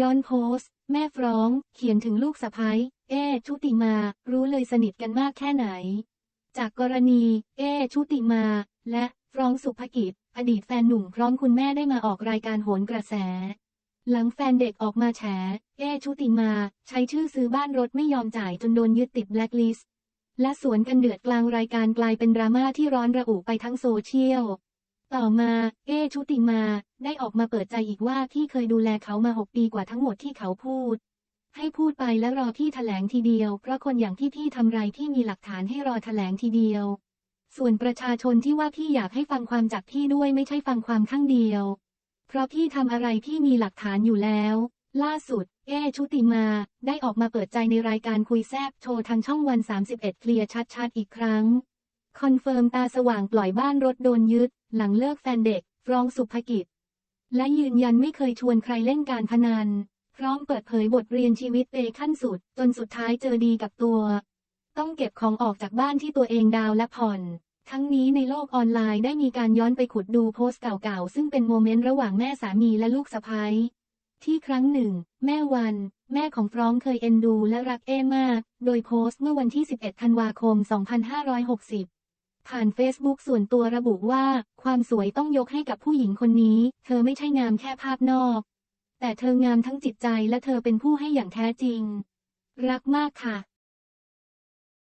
ย้อนโพสต์ แม่ฟร้อง เขียนถึงลูกสะพ้ยเอชุติมา รู้เลยสนิทกันมากแค่ไหน จากกรณี เอชุติมา และฟรองสุภกิจ อดีตแฟนหนุ่มพร้อมคุณแม่ได้มาออกรายการโหนกระแส หลังแฟนเด็กออกมาแฉ เอชุติมา ใช้ชื่อซื้อบ้านรถไม่ยอมจ่ายจนโดนยึดติดแบล็คลิสต์และสวนกันเดือดกลางรายการกลายเป็นดราม่าที่ร้อนระอุไปทั้งโซเชียล ต่อมา เอชุติมา ได้ออกมาเปิดใจอีกว่าที่เคยดูแลเขามา6ปีกว่าทั้งหมดที่เขาพูด ให้พูดไปและรอที่แถลงทีเดียว เพราะคนอย่างที่พี่ทำไรที่มีหลักฐานให้รอแถลงทีเดียว ส่วนประชาชนที่ว่าพี่อยากให้ฟังความจากพี่ด้วยไม่ใช่ฟังความข้างเดียว เพราะพี่ทำอะไรพี่มีหลักฐานอยู่แล้ว ล่าสุด เอชุติมา ได้ออกมาเปิดใจในรายการคุยแซบโชว์ทางช่องวัน 31 เคลียร์ชัดๆอีกครั้ง คอนเฟิร์มตาสว่างปล่อยบ้านรถโดนยึด หลังเลิกแฟนเด็กฟรองสุภกิจ และยืนยันไม่เคยชวนใครเล่นการพนัน พร้อมเปิดเผยบทเรียนชีวิตเปขั้นสุด จนสุดท้ายเจอดีกับตัว ต้องเก็บของออกจากบ้านที่ตัวเองดาวและผ่อน ทั้งนี้ในโลกออนไลน์ได้มีการย้อนไปขุดดูโพสต์เก่าๆ ซึ่งเป็นโมเมนต์ระหว่างแม่สามีและลูกสะใภ้ที่ครั้งหนึ่ง แม่วัน แม่ของฟรองเคยเอ็นดูและรักเอมาก โดยโพสต์เมื่อวันที่ 11 ธันวาคม 2560 ผ่านเฟซบุ๊กส่วนตัวระบุว่า ความสวยต้องยกให้กับผู้หญิงคนนี้ เธอไม่ใช่งามแค่ภาพนอก แต่เธองามทั้งจิตใจและเธอเป็นผู้ให้อย่างแท้จริง รักมากค่ะ